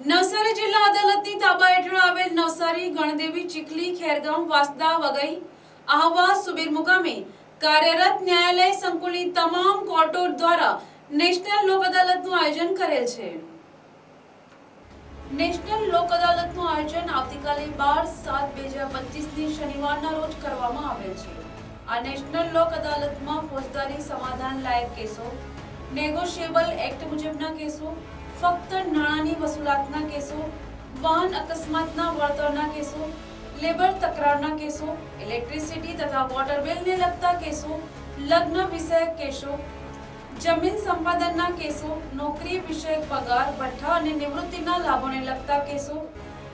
નવસારી જિલ્લા અદાલતની તાબા હેઠળ આવેલ નવસારી, ગણદેવી, ચીખલી, ખેરગામ, વાસદા વગઈ આહવા સુબીર મુકામે કાર્યરત ન્યાયાલય સંકુલની તમામ કોર્ટો દ્વારા નેશનલ લોક અદાલતનું આયોજન કરેલ છે. નેશનલ લોક અદાલતનું આયોજન આવતીકાલે બાર સાત બે હજાર પચીસની શનિવારના રોજ કરવામાં આવેલ છે. આ નેશનલ લોક અદાલતમાં ફોજદારી સમાધાન લાયક કેસો, નેગોશિયેબલ એક્ટ મુજબના કેસો ફક્ત નાણાંની વસૂલાતના કેસો, વાહન અકસ્માતના વળતરના કેસો, લેબર તકરારના કેસો, ઇલેક્ટ્રિસિટી તથા વોટર બિલને લગતા કેસો, લગ્ન વિષયક કેસો, જમીન સંપાદનના કેસો, નોકરી વિષયક પગાર ભઠ્ઠા અને નિવૃત્તિના લાભોને લગતા કેસો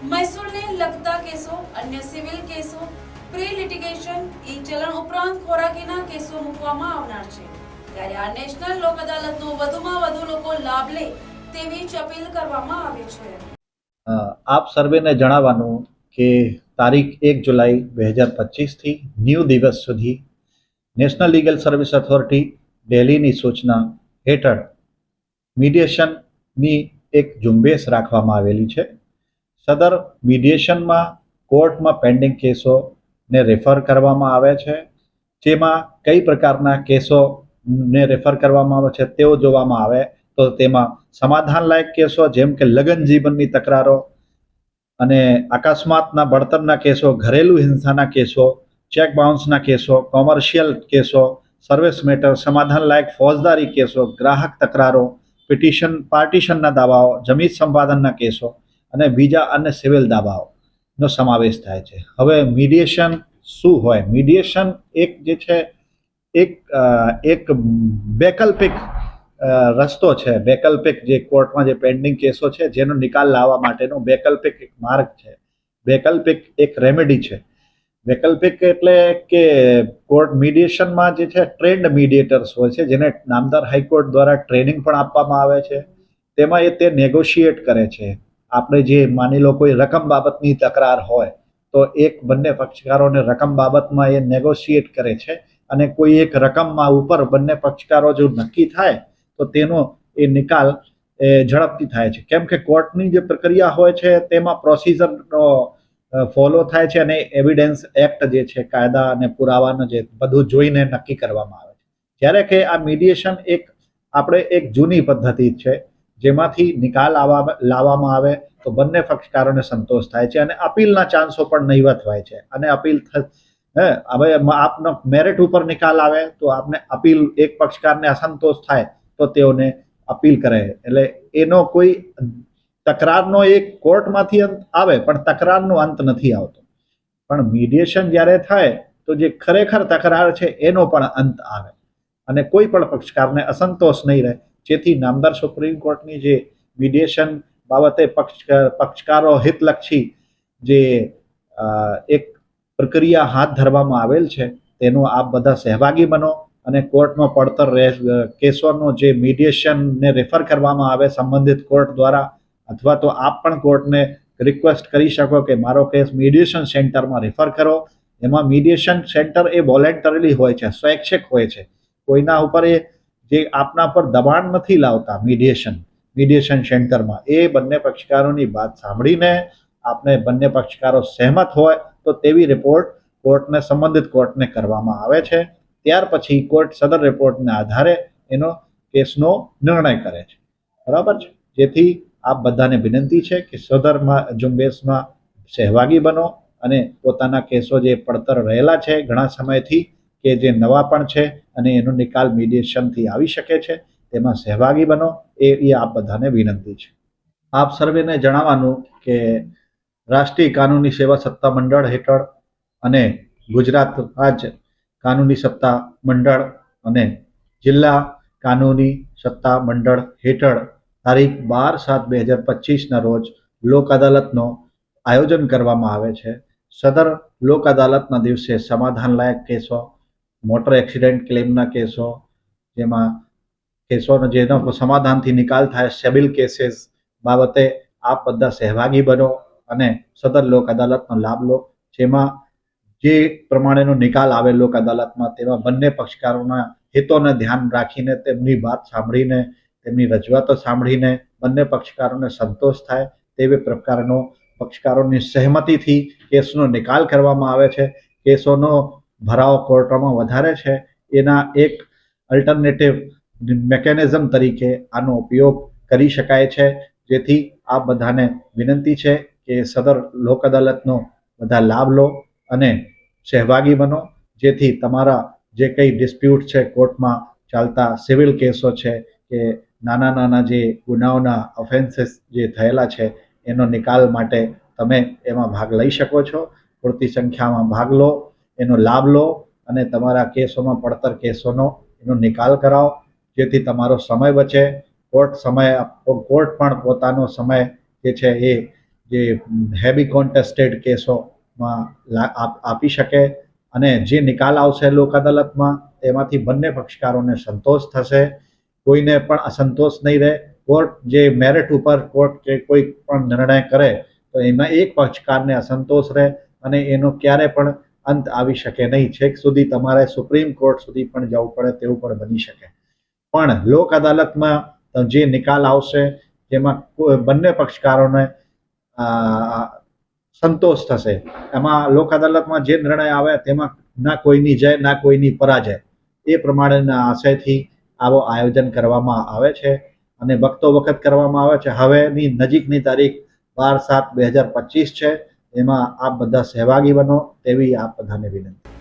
મહેસૂલને લગતા કેસો, અન્ય સિવિલ કેસો પ્રી લિટિગેશન ઈ ચલણ ઉપરાંત ખોરાકીના કેસો મૂકવામાં આવનાર છે. ત્યારે આ નેશનલ લોક અદાલતનો વધુમાં વધુ લોકો લાભ લે તેવી જ અપીલ કરવામાં આવી છે. આપ સર્વેને જણાવવાનું કે તારીખ એક જુલાઈ બે હજાર પચીસથી ન્યૂ દિવસ સુધી નેશનલ લીગલ સર્વિસ ઓથોરિટી દિલ્હીની સૂચના હેઠળ મીડિયેશનની એક ઝુંબેશ રાખવામાં આવેલી છે. સદર મીડિયેશનમાં કોર્ટમાં પેન્ડિંગ કેસોને રેફર કરવામાં આવે છે. જેમાં કઈ પ્રકારના કેસોને રેફર કરવામાં આવે છે તેઓ જોવામાં આવે તો તેમાં સમાધાનલાયક કેસો, જેમ કે લગ્ન જીવનની તકરારો અને અકસ્માતના બળતરના કેસો, ઘરેલું હિંસાના કેસો, ચેક બાઉન્સના કેસો, કોમર્શિયલ કેસો, સર્વિસ મેટર, સમાધાનલાયક ફોજદારી કેસો, ગ્રાહક તકરારો, પિટિશન, પાર્ટીશનના દાવાઓ, જમીન સંપાદનના કેસો અને બીજા અન્ય સિવિલ દાવાઓનો સમાવેશ થાય છે. હવે મીડિયેશન શું હોય? મીડિયેશન એક જે છે, એક એક વૈકલ્પિક રસ્તો છે, વૈકલ્પિક જે કોર્ટમાં જે પેન્ડિંગ કેસો છે, જેનો નિકાલ લાવવા માટેનો વૈકલ્પિક એક માર્ગ છે. વૈકલ્પિક એક રેમેડી છે. વૈકલ્પિક એટલે કે કોર્ટ મીડિયેશનમાં જે છે ટ્રેન્ડ મીડિયેટર્સ હોય છે, જેને નામદાર હાઈકોર્ટ દ્વારા ટ્રેનિંગ પણ આપવામાં આવે છે. તેમાં એ તે નેગોશિએટ કરે છે. આપણે જે માની લો કોઈ રકમ બાબતની તકરાર હોય, તો એક બંને પક્ષકારોને રકમ બાબતમાં એ નેગોશિએટ કરે છે અને કોઈ એક રકમમાં ઉપર બંને પક્ષકારો જો નક્કી થાય તો તેનો એ નિકાલ, એ ઝડપથી થાય છે. કેમ કે કોર્ટની જે પ્રક્રિયા હોય છે, તેમાં પ્રોસિજરનો ફોલો થાય છે અને એવિડન્સ એક્ટ જે છે, કાયદા અને પુરાવાનો જે બધું જોઈને નક્કી કરવામાં આવે છે. જ્યારે કે આ મીડિયેશન એક આપણે એક જૂની પદ્ધતિ છે, જેમાંથી નિકાલ આવવા લાવવામાં આવે તો બંને પક્ષકારોને સંતોષ થાય છે અને અપીલના ચાન્સો પણ નહીવત હોય છે. અને અપીલ હે હવે આપનો મેરિટ ઉપર નિકાલ આવે તો આપને અપીલ એક પક્ષકારને અસંતોષ થાય તો તેઓને અપીલ કરે. એટલે એનો કોઈ તકરારનો એક કોર્ટમાંથી અંત આવે, પણ તકરારનો અંત નથી આવતો. પણ મીડિયેશન જ્યારે થાય, તો જે ખરેખર તકરાર છે, એનો પણ અંત આવે. અને કોઈ પણ પક્ષકારને અસંતોષ નહીં રહે. જેથી નામદાર સુપ્રીમ કોર્ટની જે મીડિયેશન બાબતે પક્ષ, પક્ષકારો હિતલક્ષી જે એક પ્રક્રિયા હાથ ધરવામાં આવેલ છે, તેનો આપ બધા સહભાગી બનો. અને કોર્ટમાં પડતર કેસોનો જે મીડિયેશનને રેફર કરવામાં આવે સંબંધિત કોર્ટ દ્વારા, અથવા તો આપ પણ કોર્ટને રિક્વેસ્ટ કરી શકો કે મારો કેસ મીડિયેશન સેન્ટરમાં રેફર કરો. એમાં મીડિયેશન સેન્ટર એ વોલેન્ટરીલી હોય છે, સ્વૈચ્છિક હોય છે. કોઈના ઉપર એ જે આપના પર દબાણ નથી લાવતા મીડિયેશન મીડિયેશન સેન્ટરમાં. એ બંને પક્ષકારોની વાત સાંભળીને આપને બંને પક્ષકારો સહેમત હોય, તો તેવી રિપોર્ટ કોર્ટને, સંબંધિત કોર્ટને કરવામાં આવે છે. ત્યાર પછી કોર્ટ સદર રિપોર્ટના આધારે એનો કેસનો નિર્ણય કરે છે. બરાબર છે? જેથી આપ બધાને વિનંતી છે કે સદરમાં ઝુંબેશમાં સહભાગી બનો અને પોતાના કેસો જે પડતર રહેલા છે ઘણા સમયથી કે જે નવા પણ છે અને એનો નિકાલ મીડિયેશનથી આવી શકે છે, તેમાં સહભાગી બનો, એ આપ બધાને વિનંતી છે. આપ સર્વેને જણાવવાનું કે રાષ્ટ્રીય કાનૂની સેવા સત્તા મંડળ હેઠળ અને ગુજરાત રાજ્ય કાનૂની સત્તા મંડળ અને જિલ્લા કાનૂની સત્તા મંડળ હેઠળ તારીખ બાર સાત બે હજાર પચીસના રોજ લોક અદાલતનો આયોજન કરવામાં આવે છે. સદર લોક અદાલતના દિવસે સમાધાનલાયક કેસો, મોટર એક્સિડન્ટ ક્લેમના કેસો, જેમાં કેસોનો જેનો સમાધાનથી નિકાલ થાય સિવિલ કેસીસ બાબતે આપ બધા સહભાગી બનો અને સદર લોક અદાલતનો લાભ લો. જેમાં જે પ્રમાણેનો નિકાલ આવે લોક અદાલતમાં તેમાં બંને પક્ષકારોના હિતોને ધ્યાન રાખીને તેમની વાત સાંભળીને, તેમની રજૂઆતો સાંભળીને બંને પક્ષકારોને સંતોષ થાય તેવી પ્રકારનો પક્ષકારોની સહમતિથી કેસનો નિકાલ કરવામાં આવે છે. કેસોનો ભરાવો કોર્ટોમાં વધારે છે. એના એક અલ્ટરનેટિવ મેકેનિઝમ તરીકે આનો ઉપયોગ કરી શકાય છે. જેથી આ બધાને વિનંતી છે કે સદર લોક અદાલતનો બધા લાભ લો. અને સહભાગી બનો, જેથી તમારા જે કંઈ ડિસ્પ્યુટ છે કોર્ટમાં ચાલતા સિવિલ કેસો છે કે નાના નાના જે ગુનાઓના ઓફેન્સીસ જે થયેલા છે, એનો નિકાલ માટે તમે એમાં ભાગ લઈ શકો છો. પૂરતી સંખ્યામાં ભાગ લો, એનો લાભ લો અને તમારા કેસોમાં પડતર કેસોનો એનો નિકાલ કરાવો, જેથી તમારો સમય બચે. કોર્ટ સમય કોર્ટ પણ પોતાનો સમય જે છે એ જે હેવી કોન્ટેસ્ટેડ કેસોમાં લા- આપ- શકે અને જે નિકાલ આવશે લોક અદાલતમાં તેમાંથી બંને પક્ષકારોને સંતોષ થશે. કોઈને પણ અસંતોષ નહીં રહે. કોર્ટ જે મેરિટ ઉપર કોર્ટ કે કોઈ પણ નિર્ણય કરે, તો એમાં એક પક્ષકારને અસંતોષ રહે અને એનો ક્યારે પણ અંત આવી શકે નહીં. છેક સુધી તમારે સુપ્રીમ કોર્ટ સુધી પણ જવું પડે તેવું પણ બની શકે. પણ લોક અદાલતમાં જે નિકાલ આવશે, જેમાં બંને પક્ષકારોને સંતોષ થશે. એમાં લોક અદાલતમાં જે નિર્ણય આવે તેમાં ના કોઈની જય, ના કોઈની પરાજય. એ પ્રમાણેના આશયથી આવો આયોજન કરવામાં આવે છે અને વખતો વખત કરવામાં આવે છે. હવેની નજીકની તારીખ બાર સાત બે હજાર પચીસ છે. એમાં આપ બધા સહભાગી બનો તેવી આપ બધાને વિનંતી.